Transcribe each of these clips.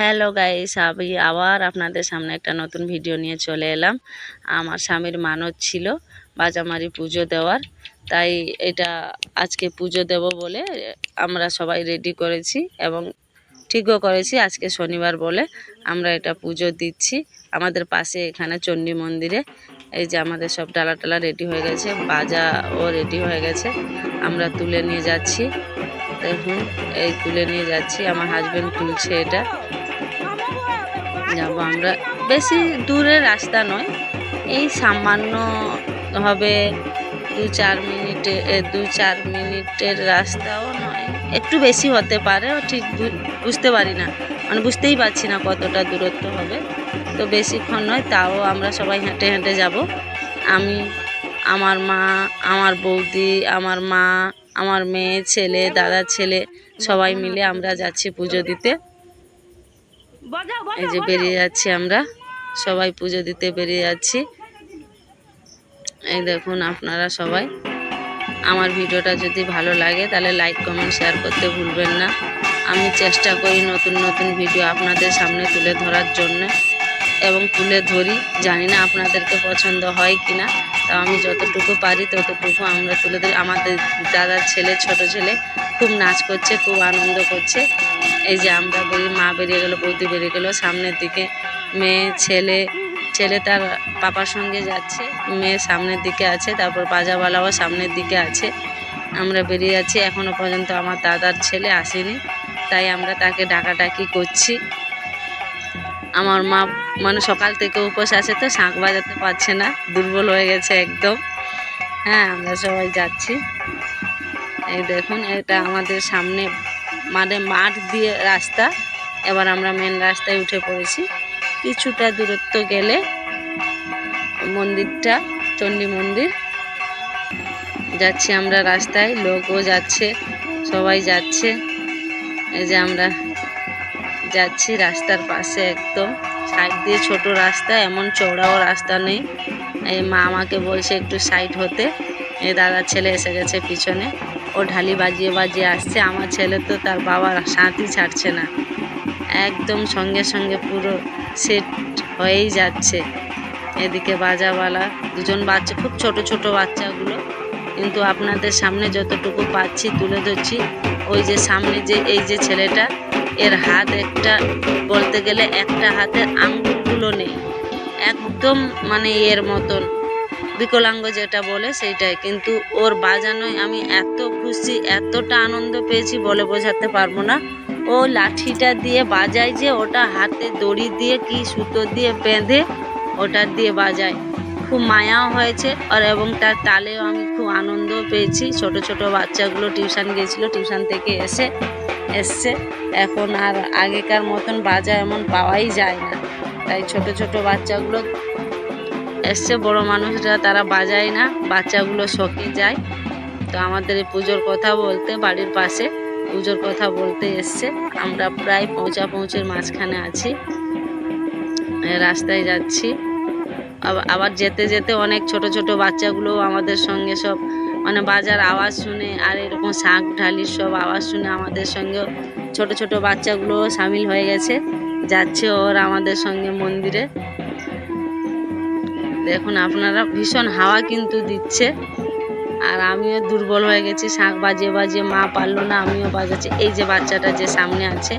Hello guys আমি আবার আপনাদের সামনে একটা নতুন ভিডিও নিয়ে চলে এলাম। আমার স্বামীর মানত ছিল বাজামারি পুজো দেওয়ার। তাই এটা আজকে পুজো দেব বলে আমরা সবাই রেডি করেছি এবং ঠিকও করেছি। আজকে শনিবার বলে আমরা এটা পুজো দিচ্ছি। আমাদের পাশে এখানে চণ্ডী মন্দিরে এই যে আমাদের সব ডালা টালা রেডি হয়ে গেছে, বাজাও রেডি হয়ে গেছে। আমরা তুলে নিয়ে যাচ্ছি। দেখুন, এই তুলে নিয়ে যাচ্ছি। আমার হাজব্যান্ড তুলছে এটা। যাব আমরা। বেশি দূরের রাস্তা নয়, এই সামান্য হবে দু চার মিনিটে দু চার মিনিটের রাস্তাও নয়। একটু বেশি হতে পারে ঠিক বুঝতে পারি না। মানে বুঝতেই পারছি না কতটা দূরত্ব হবে। তো বেশিক্ষণ নয়, তাও আমরা সবাই হেঁটে হেঁটে যাব। আমি, আমার মা, আমার বৌদি, আমার মা, আমার মেয়ে, ছেলে দাদার ছেলে সবাই মিলে আমরা যাচ্ছি পুজো দিতে। এই যে বেরিয়ে যাচ্ছি আমরা। সবাই পুজো দিতে বেরিয়ে যাচ্ছি। এই দেখুন আপনারা সবাই। আমার ভিডিওটা যদি ভালো লাগে তাহলে লাইক কমেন্ট শেয়ার করতে ভুলবেন না। আমি চেষ্টা করি নতুন নতুন ভিডিও আপনাদের সামনে তুলে ধরার জন্য। এবং তুলে ধরি। জানি না আপনাদেরকে পছন্দ হয় কি না তা আমি যতটুকু পারি ততটুকু আমরা তুলে ধরি। আমাদের দাদার ছেলে ছোট ছেলে খুব নাচ করছে খুব আনন্দ করছে। এই যে আমরা বেরিয়ে মা বেরিয়ে গেলো বৌদি বেরিয়ে গেলো, সামনের দিকে মেয়ে, ছেলে ছেলে তার পাপার সঙ্গে যাচ্ছে, মেয়ে সামনের দিকে আছে, তারপর বাজাওয়ালাও সামনের দিকে আছে। আমরা বেরিয়ে যাচ্ছি এখনও পর্যন্ত আমার দাদার ছেলে আসেনি, তাই আমরা তাকে ডাকাডাকি করছি। আমার মা মানে সকাল থেকে উপোস আছে তো, শাঁখ বাজাতে পারছে না, দুর্বল হয়ে গেছে একদম। হ্যাঁ আমরা সবাই যাচ্ছি। এই দেখুন, এটা আমাদের সামনে মানে মাঠ দিয়ে রাস্তা, এবার আমরা মেন রাস্তায় উঠে পড়েছি। কিছুটা দূরত্ব গেলে মন্দিরটা, চণ্ডী মন্দির। যাচ্ছি আমরা রাস্তায়, লোকও যাচ্ছে, সবাই যাচ্ছে। এই যে আমরা যাচ্ছি রাস্তার পাশে একদম। সাইড দিয়ে ছোট রাস্তা, এমন চওড়াও রাস্তা নেই। এই মা আমাকে বলছে একটু সাইড হতে। এই দাদার ছেলে এসে গেছে পিছনে। ঢালি বাজিয়ে বাজিয়ে আসছে। আমার ছেলে তো তার বাবার সাঁতি ছাড়ছে না। একদম সঙ্গে সঙ্গে পুরো সেট হয়েই যাচ্ছে। এদিকে বাজাওয়ালা, দুজন বাচ্চা, খুব ছোট ছোট বাচ্চাগুলো। কিন্তু আপনাদের সামনে যতটুকু পাচ্ছি তুলে ধরছি। ওই যে সামনে যে, এই যে ছেলেটা, এর হাত একটা, বলতে গেলে একটা হাতের আঙ্গুলগুলো নেই। একদম মানে এর মতন। বিকলাঙ্গ যেটা বলে সেইটাই। কিন্তু ওর বাজানোয় আমি এত খুশি, এতটা আনন্দ পেয়েছি বলে বোঝাতে পারব না। ও লাঠিটা দিয়ে বাজায় যে, ওটা হাতে দড়ি দিয়ে কি সুতো দিয়ে বেঁধে ওটা দিয়ে বাজায়। খুব মায়াও হয়েছে আর এবং তার তালেও আমি খুব আনন্দ পেয়েছি। ছোট ছোট বাচ্চাগুলো টিউশন গিয়েছিল টিউশন থেকে এসে, এসছে। এখন আর আগেকার মতন বাজা এমন পাওয়াই যায় না। তাই ছোট ছোট বাচ্চাগুলো এসছে বড় মানুষরা, তারা বাজায় না, বাচ্চাগুলো শখে যায়। তো আমাদের এই পুজোর কথা বলতে, বাড়ির পাশে পুজোর কথা বলতে এসছে। আমরা প্রায় পৌঁছা পৌঁছের মাঝখানে আছি। রাস্তায় যাচ্ছি। আবার- যেতে যেতে অনেক ছোট ছোট বাচ্চাগুলো আমাদের সঙ্গে সব মানে বাজার আওয়াজ শুনে আর এরকম শাঁখ ঢালির সব আওয়াজ শুনে আমাদের সঙ্গে ছোট ছোট বাচ্চাগুলো সামিল হয়ে গেছে। যাচ্ছে ওর আমাদের সঙ্গে মন্দিরে। দেখুন, আপনারা ভীষণ হাওয়া কিন্তু দিচ্ছে। আর আমিও দুর্বল হয়ে গেছি শাঁখ বাজিয়ে বাজিয়ে মা পারল না, আমিও বাজাচ্ছি। এই যে বাচ্চাটা যে সামনে আছে,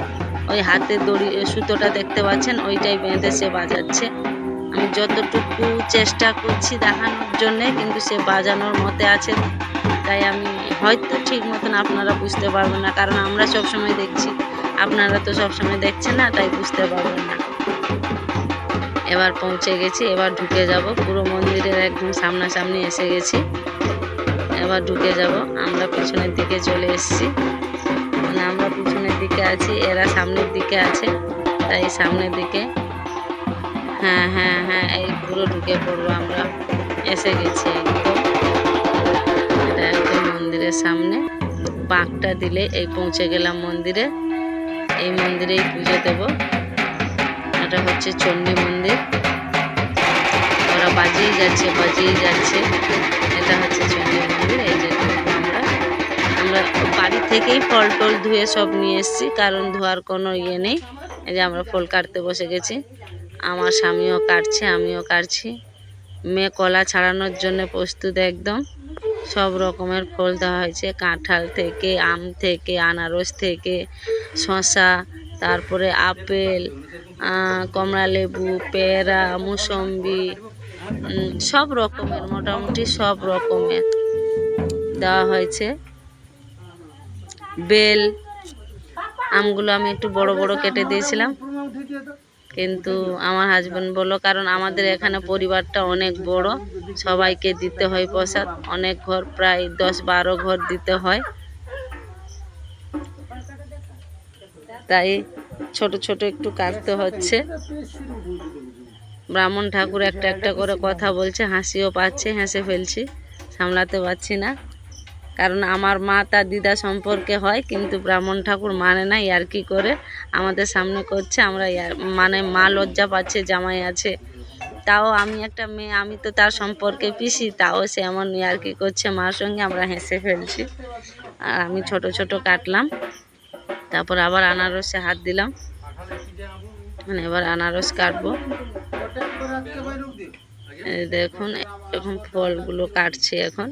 ওই হাতে দড়ি সুতোটা দেখতে পাচ্ছেন ওইটাই বেঁধে সে বাজাচ্ছে। আমি যতটুকু চেষ্টা করছি দেখানোর জন্যে, কিন্তু সে বাজানোর মতে আছে। তাই আমি হয়তো ঠিক মতন আপনারা বুঝতে পারবেন না, কারণ আমরা সব সময় দেখছি। আপনারা তো সব সময় দেখছেন না, তাই বুঝতে পারবেন না। এবার পৌঁছে গেছি, এবার ঢুকে যাব। পুরো মন্দিরের একদম সামনাসামনি এসে গেছি। এবার ঢুকে যাব। আমরা পিছনের দিকে চলে এসেছি। মানে আমরা পিছনের দিকে আছি, এরা সামনের দিকে আছে, তাই সামনের দিকে। হ্যাঁ হ্যাঁ হ্যাঁ এই পুরো ঢুকে পড়ব আমরা। এসে গেছি একদম। একদম মন্দিরের সামনে। বাঁকটা দিলে এই পৌঁছে গেলাম মন্দিরে। এই মন্দিরেই পুজো দেব। এটা হচ্ছে চণ্ডী মন্দির। ওরা বাজিয়ে যাচ্ছে বাজিয়ে যাচ্ছে। এটা হচ্ছে চণ্ডী মন্দির, এই যে আমরা। আমরা বাড়ি থেকেই ফল টল ধুয়ে সব নিয়ে এসেছি, কারণ ধোয়ার কোনো ইয়ে নেই। এই যে আমরা ফল কাটতে বসে গেছি। আমার স্বামীও কাটছে, আমিও কাটছি। মেয়ে কলা ছাড়ানোর জন্য প্রস্তুত একদম। সব রকমের ফল দেওয়া হয়েছে, কাঁঠাল থেকে, আম থেকে, আনারস থেকে, শসা তারপরে আপেল আহ, কমলা লেবু পেয়ারা মুসম্বি সব রকমের মোটামুটি সব রকমের দেওয়া হয়েছে। বেল আমগুলো আমি একটু বড় বড় কেটে দিয়েছিলাম। কিন্তু আমার হাজব্যান্ড বলল কারণ আমাদের এখানে পরিবারটা অনেক বড় সবাইকে দিতে হয় প্রসাদ। অনেক ঘর প্রায় দশ বারো ঘর দিতে হয়। তাই ছোট ছোট একটু কাটতে হচ্ছে। ব্রাহ্মণ ঠাকুর একটা একটা করে কথা বলছে, হাসিও পাচ্ছে, হেসে ফেলছি, সামলাতে পারছি না। কারণ আমার মা তার দিদা সম্পর্কে হয়, কিন্তু ব্রাহ্মণ ঠাকুর মানে না ইয়ার কি করে আমাদের সামনে করছে, আমরা মানে মা লজ্জা পাচ্ছে, জামাই আছে। তাও আমি একটা মেয়ে, আমি তো তার সম্পর্কে পিসি, তাও সে এমন ইয়ার্কি করছে, মার সঙ্গে আমরা হেসে ফেলছি। আর আমি ছোট ছোট কাটলাম। তারপর আবার আনারসে হাত দিলাম। মানে এবার আনারস কাটবো। দেখুন এখন ফলগুলো কাটছি এখন।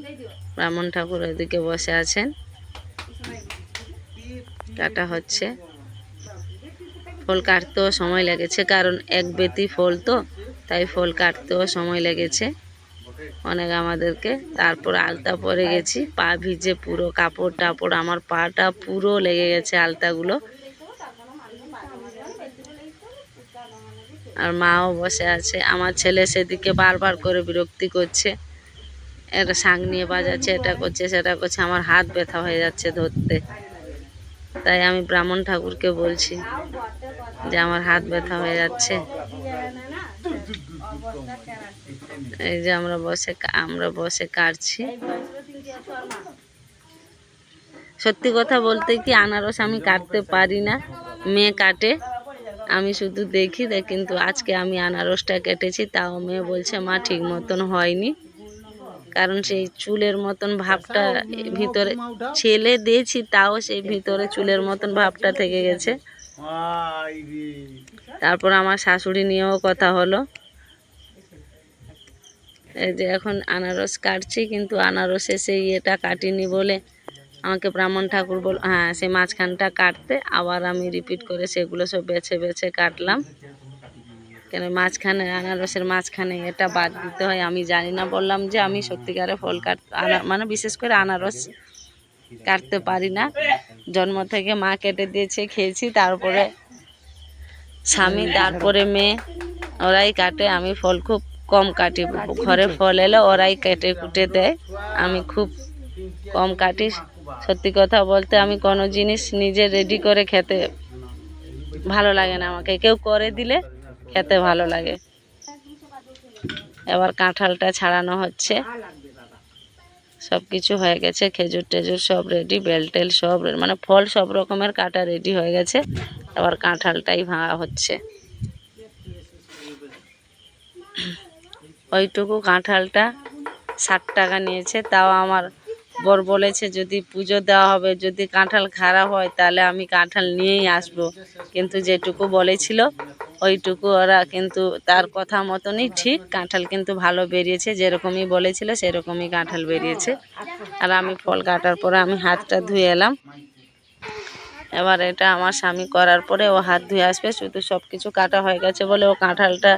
ব্রাহ্মণ ঠাকুর ওদিকে বসে আছেন। কাটা হচ্ছে। ফল কাটতেও সময় লেগেছে, কারণ এক বেতি ফল তো, তাই ফল কাটতেও সময় লেগেছে। অনেক আমাদেরকে। তারপর আলতা পরে গেছি, পা ভিজে পুরো কাপড় টাপড়, আমার পাটা পুরো লেগে গেছে আলতাগুলো। আর মাও বসে আছে। আমার ছেলে সেদিকে বারবার করে বিরক্তি করছে। এটা শাঁখ নিয়ে বাজাচ্ছে, এটা করছে, সেটা করছে। আমার হাত ব্যথা হয়ে যাচ্ছে ধরতে। তাই আমি ব্রাহ্মণ ঠাকুরকে বলছি যে আমার হাত ব্যথা হয়ে যাচ্ছে। এই যে আমরা বসে আমরা বসে কাটছি। সত্যি কথা বলতে কি আনারস আমি কাটতে পারি না। মেয়ে কাটে আমি শুধু দেখি কিন্তু আজকে আমি আনারসটা কেটেছি তাও মেয়ে বলছে মা ঠিক মতন হয়নি। কারণ সেই চুলের মতন ভাবটা ভিতরে ছেলে দিয়েছি তাও সেই ভিতরে চুলের মতন ভাবটা থেকে গেছে। তারপর আমার শাশুড়ি নিয়েও কথা হলো। যে এখন আনারস কাটছি, কিন্তু আনারসে সেই ইয়েটা কাটিনি বলে আমাকে ব্রাহ্মণ ঠাকুর বল হ্যাঁ সেই মাঝখানটা কাটতে, আবার আমি রিপিট করে সেগুলো সব বেছে বেছে কাটলাম। কেন মাঝখানে, আনারসের মাঝখানে এটা বাদ দিতে হয়, আমি জানি না, বললাম যে আমি সত্যিকারে ফল কাট মানে বিশেষ করে আনারস কাটতে পারি না। জন্ম থেকে মা কেটে দিয়েছে, খেয়েছি, তারপরে স্বামী, তারপরে মেয়ে, ওরাই কাটে, আমি ফল খুব কম কাটি, ঘরে ফল এলে ওরাই কেটে কুটে দেয়। আমি খুব কম কাটি, সত্যি কথা বলতে আমি কোনো জিনিস নিজে রেডি করে খেতে ভালো লাগে না আমাকে। কেউ করে দিলে খেতে ভালো লাগে। এবার কাঁঠালটা ছাড়ানো হচ্ছে। সব কিছু হয়ে গেছে, খেজুর টেজুর সব রেডি বেলটেল সব মানে ফল সব রকমের কাটা রেডি হয়ে গেছে। এবার কাঁঠালটাই ভাঙা হচ্ছে। ওইটুকু কাঁঠালটা ষাট টাকা নিয়েছে। তাও আমার বর বলেছে, যদি পুজো দেওয়া হবে, যদি কাঁঠাল খারাপ হয়, তাহলে আমি কাঁঠাল নিয়েই আসব। কিন্তু যেটুকু বলেছিল, ওইটুকু ওরা কিন্তু তার কথা মতনই ঠিক। কাঁঠাল কিন্তু ভালো বেরিয়েছে, যেরকমই বলেছিল, সেরকমই কাঁঠাল বেরিয়েছে। আর আমি ফল কাটার পরে আমি হাতটা ধুয়ে এলাম। এবার এটা আমার স্বামী করার পরে ও হাত ধুয়ে আসবে। শুধু সব কিছু কাটা হয়ে গেছে বলে ও কাঁঠালটা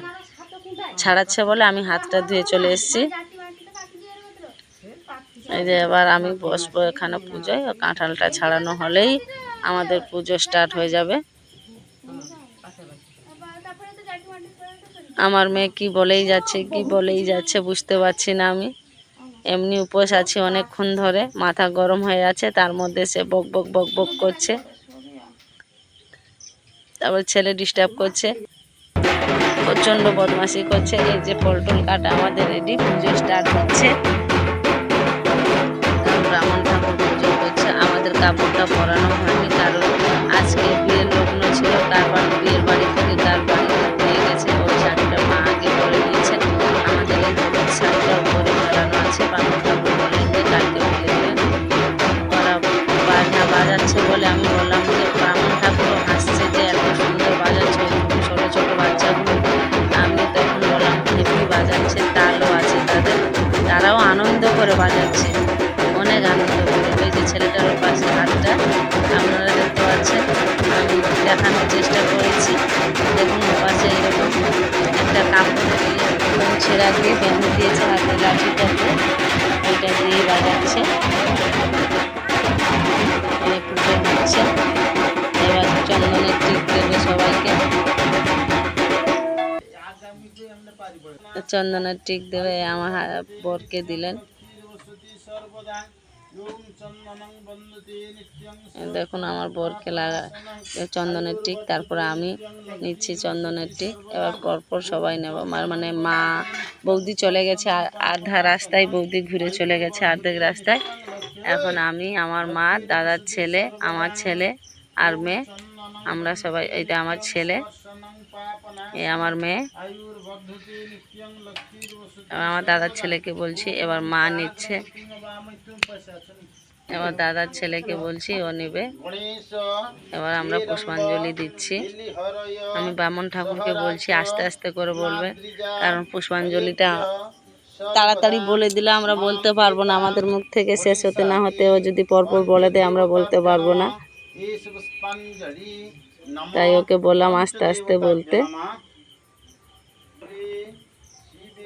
ছাড়াচ্ছে বলে আমি হাতটা ধুয়ে চলে এসেছি। এই যে এবার আমি বসবো এখানে পুজোয়, কাঁঠালটা ছাড়ানো হলেই আমাদের পুজো স্টার্ট হয়ে যাবে। আমার মেয়ে কি বলেই যাচ্ছে, কি বলেই যাচ্ছে বুঝতে পারছি না আমি। এমনি উপোস আছি অনেকক্ষণ ধরে, মাথা গরম হয়ে আছে, তার মধ্যে সে বক বক বক বক করছে। তারপর ছেলে ডিস্টার্ব করছে। প্রচণ্ড বদমাশি করছে, এই যে পল্টল কাটা আমাদের রেডি পুজো স্টার্ট হচ্ছে। ব্রাহ্মণ ঠাকুর পুজো করছে আমাদের কাপড়টা পরানো হয়নি, কারণ আজকে বিয়ের লগ্ন ছিল, তারপর বিয়ের বাড়ি থেকে তার বাড়িতে দিয়ে গেছে ওই শাড়িটা মা আগে পরে নিয়েছে। আমাদের এই শাড়িটা উপরে ফেলানো আছে ব্রাহ্মণ ঠাকুর বলেন যে কালকে বিয়ে দেবেন পরাবো চেষ্টা হচ্ছে এবার চন্দনের টিপ দেবে সবাইকে। চন্দনের টিক দেবে আমার বরকে দিলেন। দেখুন আমার বরকে লাগা চন্দনের টিক তারপরে আমি নিচ্ছি চন্দনের টিক এবার পরপর সবাই নেব। আমার মানে মা বৌদি চলে গেছে আ- আধা রাস্তায় বৌদি ঘুরে চলে গেছে অর্ধেক রাস্তায়। এখন আমি আমার মা, দাদার ছেলে, আমার ছেলে আর মেয়ে। আমরা সবাই এটা আমার ছেলে, এ আমার মেয়ে। আমার দাদার ছেলেকে বলছি, এবার মা নিচ্ছে। এবার দাদার ছেলেকে বলছি, ও নেবে। এবার আমরা পুষ্পাঞ্জলি দিচ্ছি। আমি বামন ঠাকুরকে বলছি, আস্তে আস্তে করে বলবে, কারণ পুষ্পাঞ্জলিটা তাড়াতাড়ি বলে দিলে আমরা বলতে পারব না, আমাদের মুখ থেকে শেষ হতে না হতে ও যদি পরপর বলে দেয়, আমরা বলতে পারব না। তাই ওকে বললাম আস্তে আস্তে বলতে।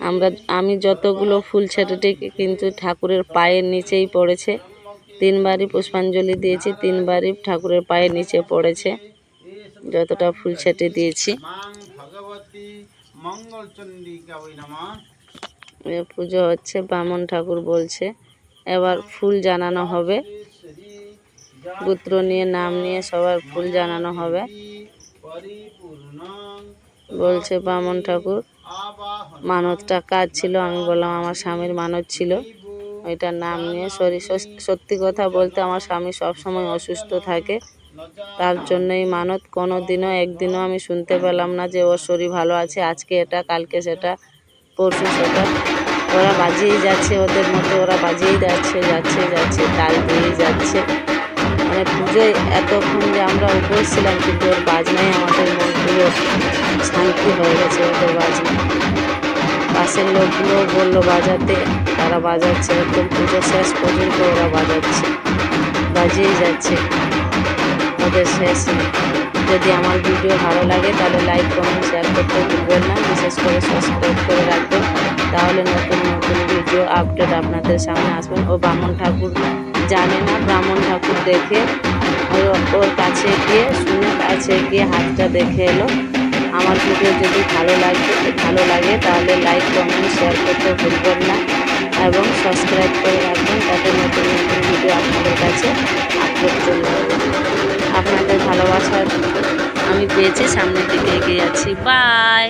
আমরা, আমি যতগুলো ফুল ছেটেটি কিন্তু ঠাকুরের পায়ের নিচেই পড়েছে। তিনবারই পুষ্পাঞ্জলি দিয়েছি, তিনবারই ঠাকুরের পায়ের নিচে পড়েছে। যতটা ফুল ছেটে দিয়েছি। মঙ্গল চন্ডিকা ওই নমঃ পুজো হচ্ছে, বামন ঠাকুর বলছে। এবার ফুল জানানো হবে। গোত্র নিয়ে, নাম নিয়ে সবার ফুল জানানো হবে। বলছে বামন ঠাকুর মানতটা কাজ ছিল? আমি বললাম, আমার স্বামীর মানত ছিল। ওইটার নাম নিয়ে শরীর সত্যি কথা বলতে আমার স্বামী সবসময় অসুস্থ থাকে। তার জন্যই মানত। কোনো দিনও একদিনও আমি শুনতে পেলাম না যে ওর শরীর ভালো আছে। আজকে এটা, কালকে সেটা, পরশু সেটা। ওরা বাজিয়েই যাচ্ছে ওদের মতো, ওরা বাজিয়েই যাচ্ছে যাচ্ছে যাচ্ছে, তাল দিয়েই যাচ্ছে। মানে পুজোয় এতক্ষণ যে আমরা উপোস ছিলাম কিন্তু ওর বাজনাই আমাদের মন পুরো শান্তি হয়ে গেছে ওদের বাজনা। পাশের লোকগুলো বলল বাজাতে, তারা বাজাচ্ছে, একদম পুজো শেষ পর্যন্ত ওরা বাজাচ্ছে, বাজিয়েই যাচ্ছে। ওদের শেষ যদি আমার ভিডিও ভালো লাগে তাহলে লাইক কমেন্ট শেয়ার করতে ভুলবেন না। বিশেষ করে সাবস্ক্রাইব করে রাখবেন। তাহলে নতুন নতুন ভিডিও আপডেট আপনাদের সামনে আসবেন ও ব্রাহ্মণ ঠাকুর জানে না, ব্রাহ্মণ ঠাকুর দেখে ওর কাছে গিয়ে শুনে কাছে গিয়ে হাতটা দেখে এলো। আমার ভিডিও যদি ভালো লাগে ভালো লাগে তাহলে লাইক কমেন্ট শেয়ার করতে ভুলবেন না এবং সাবস্ক্রাইব করে রাখবেন তাতে নতুন নতুন ভিডিও আপনাদের কাছে আপলোড চলে আপনাদের ভালোবাসার আমি পেয়েছি, সামনের দিকে এগিয়ে যাচ্ছি বাই